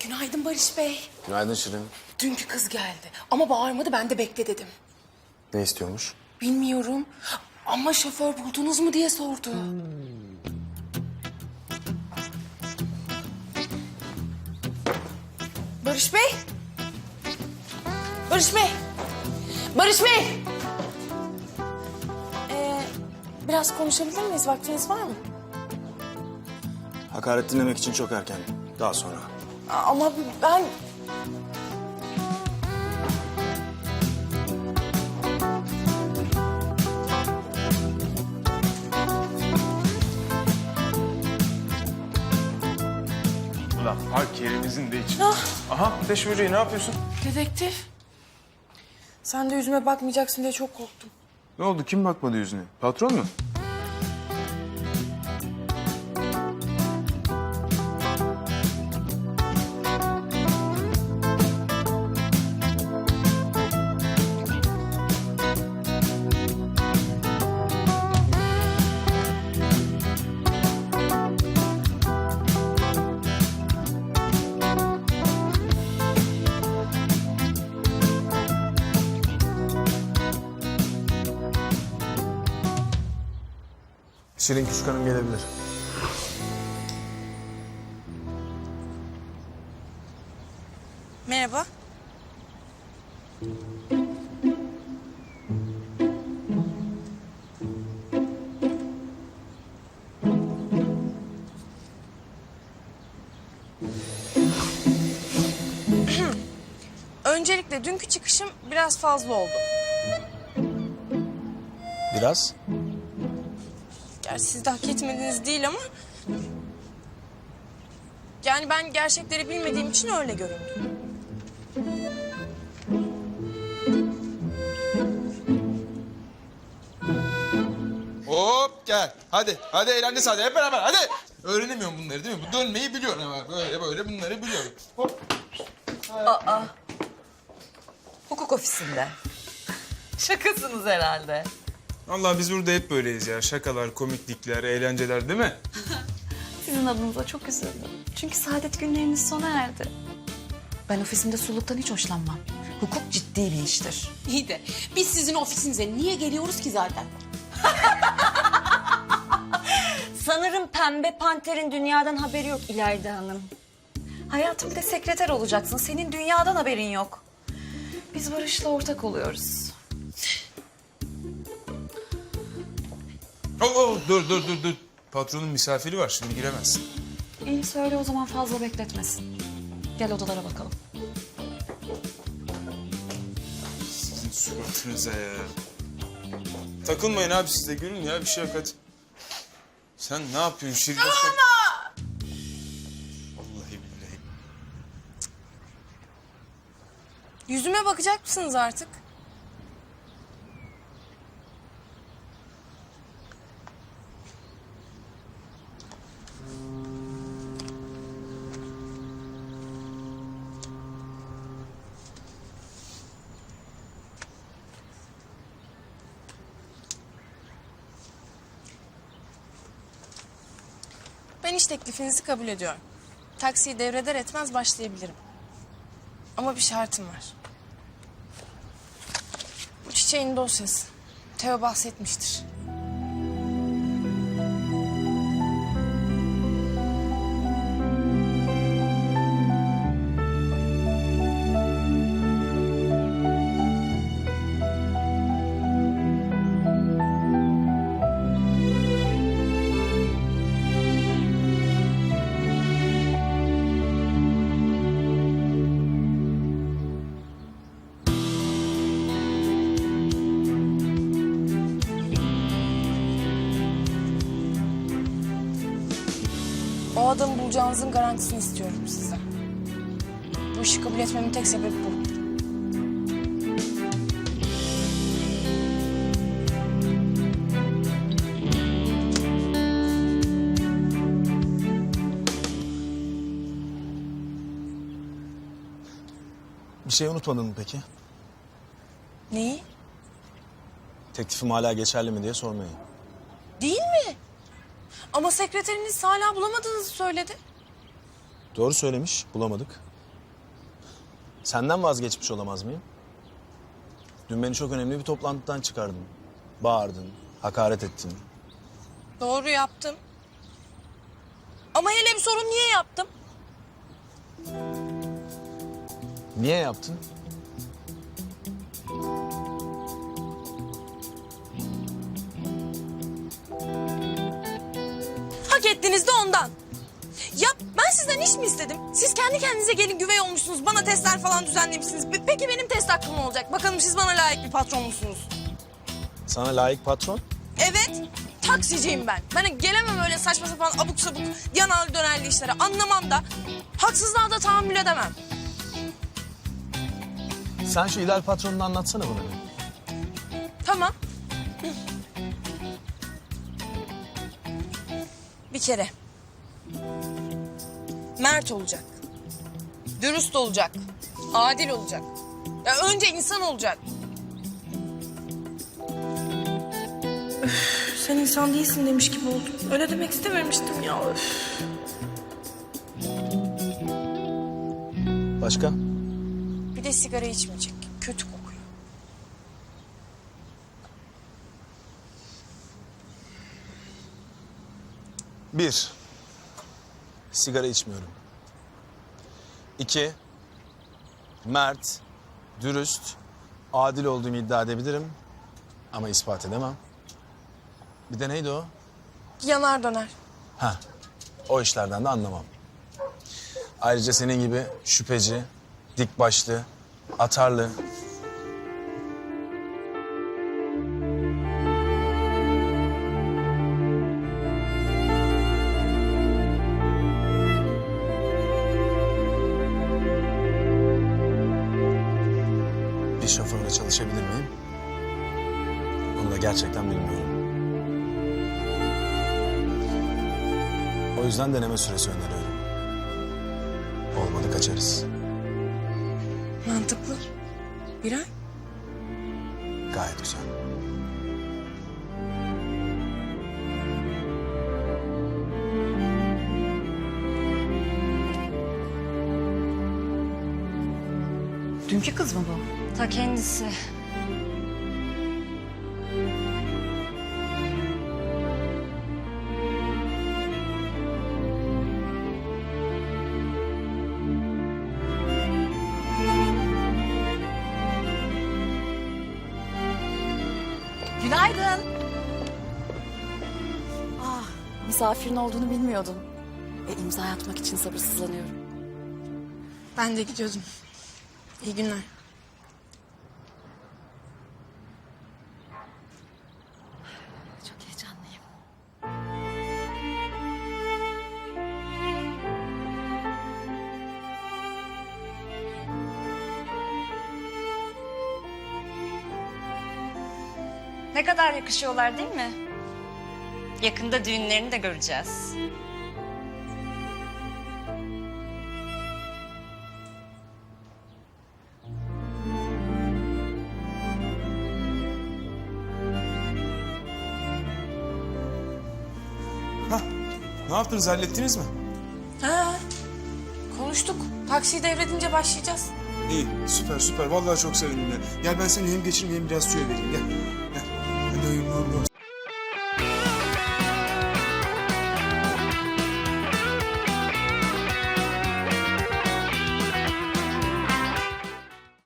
Günaydın Barış Bey. Günaydın Şirin. Dünkü kız geldi ama bağırmadı ben de bekle dedim. Ne istiyormuş? Bilmiyorum ama şoför buldunuz mu diye sordu. Barış Bey. Barış Bey. Barış Bey. Ee, biraz konuşabilir miyiz? Vaktiniz var mı? Hakaret dinlemek için çok erken. Daha sonra. Ama ben... Ulan park yerimizin de içinde. Ah. Aha ateş böceği ne yapıyorsun? Dedektif. Sen de yüzüme bakmayacaksın diye çok korktum. Ne oldu kim bakmadı yüzüne? Patron mu? Şirin Küçük Hanım gelebilir. Merhaba. Öncelikle dünkü çıkışım biraz fazla oldu. Biraz. Gerçi siz de hak etmediniz değil ama... Yani ben gerçekleri bilmediğim için öyle göründü. Hop gel. Hadi. Hadi eğlence hadi hep beraber hadi. Öğrenemiyorum bunları değil mi? Bu dönmeyi biliyorum ama böyle böyle bunları biliyorum. Hop. Hukuk ofisinde. Şakasınız herhalde. Allah biz burada hep böyleyiz ya. Şakalar, komiklikler, eğlenceler değil mi? Sizin adınıza çok üzüldüm. Çünkü saadet günleriniz sona erdi. Ben ofisimde suluktan hiç hoşlanmam. Hukuk ciddi bir iştir. İyi de biz sizin ofisinize niye geliyoruz ki zaten? Sanırım pembe panterin dünyadan haberi yok İlayda Hanım. Hayatım bir de sekreter olacaksın. Senin dünyadan haberin yok. Biz Barış'la ortak oluyoruz. Oh, oh, dur dur dur dur. Patronun misafiri var şimdi giremezsin. İyi söyle o zaman fazla bekletmesin. Gel odalara bakalım. Sizin suratınıza ya. Takılmayın abi siz de gülün ya bir şey yok hadi. Sen ne yapıyorsun Şirin? Vallahi billahi. Yüzüme bakacak mısınız artık? Ben iş teklifinizi kabul ediyorum. Taksiyi devreder etmez başlayabilirim. Ama bir şartım var. Bu çiçeğin dosyası. Teo bahsetmiştir. Adamı bulacağınızın garantisini istiyorum sizden. Bu işi kabul etmemin tek sebebi bu. Bir şey unutmadın mı peki? Neyi? Teklifim hala geçerli mi diye sormayı. Değil mi? Ama sekreteriniz hala bulamadığınızı söyledi. Doğru söylemiş, bulamadık. Senden vazgeçmiş olamaz mıyım? Dün beni çok önemli bir toplantıdan çıkardın. Bağırdın, hakaret ettin. Doğru yaptım. Ama hele bir sorun niye yaptım? Niye yaptın? Hak ettiniz de ondan. Ya ben sizden iş mi istedim? Siz kendi kendinize gelin güvey olmuşsunuz. Bana testler falan düzenlemişsiniz. Pe- Peki benim test hakkım ne olacak? Bakalım siz bana layık bir patron musunuz? Sana layık patron? Evet. Taksiciyim ben. Ben gelemem öyle saçma sapan abuk sabuk yanarlı dönerli işlere. Anlamam da. Haksızlığa da tahammül edemem. Sen şu ideal patronunu anlatsana bana. Tamam. Bir kere. Mert olacak. Dürüst olacak. Adil olacak. Ya önce insan olacak. Sen insan değilsin demiş gibi oldum. Öyle demek istememiştim ya. Öf. Başka? Bir de sigara içmeyecek. Kötü kokuyor. Bir, sigara içmiyorum. İki, mert, dürüst, adil olduğumu iddia edebilirim. Ama ispat edemem. Bir de neydi o? Yanar döner. Ha, o işlerden de anlamam. Ayrıca senin gibi şüpheci, dik başlı, atarlı, çalışabilir miyim? Onu da gerçekten bilmiyorum. O yüzden deneme süresi öneriyorum. Olmadı kaçarız. Mantıklı. Bir ay. Gayet güzel. Dünkü kız mı bu? Ta kendisi. Misafirin olduğunu bilmiyordum. E, imza atmak için sabırsızlanıyorum. Ben de gidiyordum. İyi günler. Çok heyecanlıyım. Ne kadar yakışıyorlar değil mi? Yakında düğünlerini de göreceğiz. Hah, ne yaptınız hallettiniz mi? Ha, konuştuk. Taksiyi devredince başlayacağız. İyi süper süper vallahi çok sevindim ya. Gel ben seni hem geçireyim hem biraz suya vereyim gel. Gel. Hadi hayırlı uğurlu olsun.